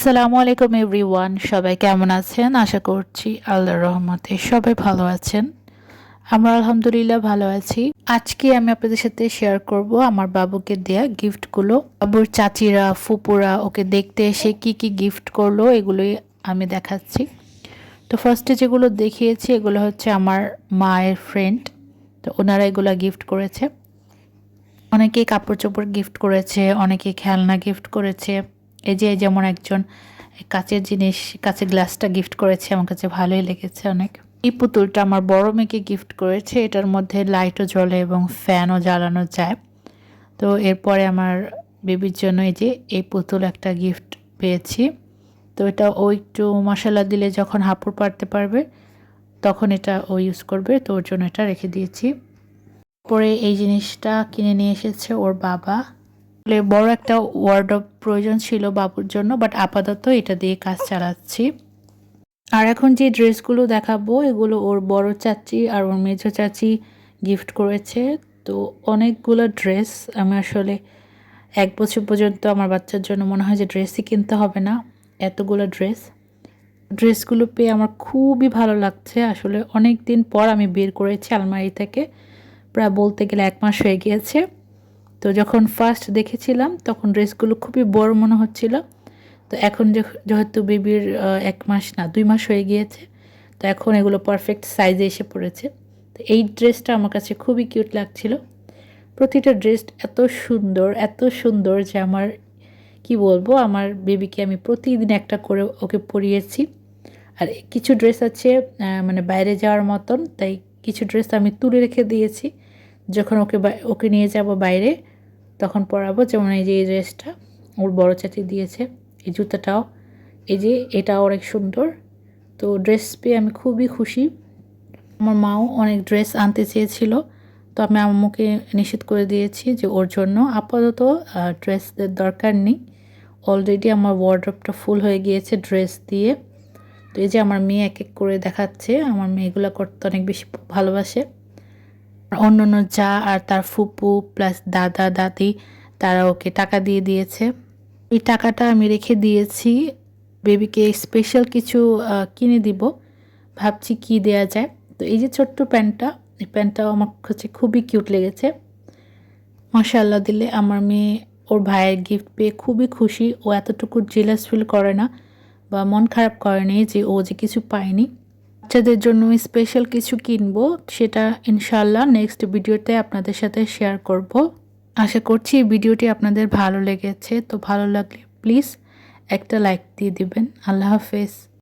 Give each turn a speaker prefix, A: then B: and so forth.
A: আসসালামু আলাইকুম এভরিওয়ান, সবাই কেমন আছেন? আশা করছি আল্লাহর রহমতে সবাই ভালো আছেন। আমরা আলহামদুলিল্লাহ ভালো আছি। আজকে আমি আপনাদের সাথে শেয়ার করব আমার বাবুকে দেয়া গিফটগুলো বাবুর চাচিরা, ফুপুরা, ওকে দেখতে এসে কি কি গিফট করল এগুলোই আমি দেখাচ্ছি। তো ফার্স্টে যেগুলো দেখিয়েছি, এগুলো হচ্ছে আমার মায়ের ফ্রেন্ড তো ওনারা এগুলো গিফট করেছে। অনেকেই কাপড় চোপড় গিফট করেছে, অনেকে খেলনা গিফট করেছে। এই যে যেমন একজন কাচের জিনিস, কাচের গ্লাসটা গিফট করেছে, আমার কাছে ভালোই লেগেছে অনেক। এই পুতুলটা আমার বড় মেয়েকে গিফট করেছে, এটার মধ্যে লাইটও জ্বলে এবং ফ্যানও জ্বালানো যায়। তো এরপরে আমার বেবির জন্য এই যে এই পুতুল একটা গিফট পেয়েছি। তো এটা ও একটু মশলা দিলে যখন হাঁপুড় পারতে পারবে, তখন এটা ও ইউজ করবে। তো ওর জন্য এটা রেখে দিয়েছি। পরে এই জিনিসটা কিনে নিয়ে এসেছে ওর বাবা। আসলে বড় একটা ওয়ার্ডব প্রয়োজন ছিল বাবুর জন্য বাট আপাতত এটা দিয়ে কাজ চালাচ্ছি। আর এখন যে ড্রেসগুলো দেখাবো, এগুলো ওর বড় চাচি আর ওর মেজো চাচি গিফট করেছে। তো অনেকগুলো ড্রেস আমি আসলে এক বছর পর্যন্ত আমার বাচ্চার জন্য মনে হয় যে ড্রেসই কিনতে হবে না, এতগুলো ড্রেস ড্রেসগুলো পেয়ে আমার খুবই ভালো লাগছে। আসলে অনেক দিন পর আমি বের করেছি আলমারি থেকে, প্রায় বলতে গেলে এক মাস হয়ে গিয়েছে। তো যখন ফার্স্ট দেখেছিলাম, তখন ড্রেসগুলো খুবই বড় মনে হচ্ছিল। তো এখন যেহেতু বেবির এক মাস না, দুই মাস হয়ে গিয়েছে, তো এখন এগুলো পারফেক্ট সাইজে এসে পড়েছে। তো এই ড্রেসটা আমার কাছে খুবই কিউট লাগছিল। প্রতিটা ড্রেস এত সুন্দর এত সুন্দর যে আমার, কি বলব, আমার বেবিকে আমি প্রতিদিন একটা করে ওকে পরিয়েছি। আর কিছু ড্রেস আছে মানে বাইরে যাওয়ার মতন, তাই কিছু ড্রেস আমি তুলে রেখে দিয়েছি। যখন ওকে ওকে নিয়ে যাব বাইরে, তখন পরাবো যেমন এই যে এই ড্রেসটা, ওর বড় চাচি দিয়েছে, এই জুতাটাও। এই যে এটা অনেক সুন্দর। তো ড্রেস পেয়ে আমি খুবই খুশি। আমার মাও অনেক ড্রেস আনতে চেয়েছিল, তো আমি আম্মুকে নিষেধ করে দিয়েছি যে ওর জন্য আপাতত ড্রেসদের দরকার নেই। অলরেডি আমার ওয়ার্ড্রপটা ফুল হয়ে গিয়েছে ড্রেস দিয়ে। তো এই যে আমার মেয়ে এক এক করে দেখাচ্ছে, আমার মেয়েগুলো করতে অনেক বেশি ভালোবাসে। অন্য অন্য যা আর তার ফুপু প্লাস দাদা, দাদি, তারা ওকে টাকা দিয়ে দিয়েছে। এই টাকাটা আমি রেখে দিয়েছি। বেবিকে স্পেশাল কিছু কিনে দিব। ভাবছি কি দেয়া যায়। তো এই যে ছোট্ট প্যান্টটা, এই প্যান্টটাও আমার কাছে খুবই কিউট লেগেছে। মশাল্লা দিলে আমার মেয়ে ওর ভাইয়ের গিফট পেয়ে খুবই খুশি। ও এতটুকু জেলাস ফিল করে না বা মন খারাপ করেনি যে ও যে কিছু পায়নি। বাচ্চাদের জন্য স্পেশাল কিছু কিনব, সেটা ইনশাল্লাহ নেক্সট ভিডিওতে আপনাদের সাথে শেয়ার করব। আশা করছি এই ভিডিওটি আপনাদের ভালো লেগেছে, তো ভালো লাগলে প্লিজ একটা লাইক দিয়ে দিবেন। আল্লাহ হাফেজ।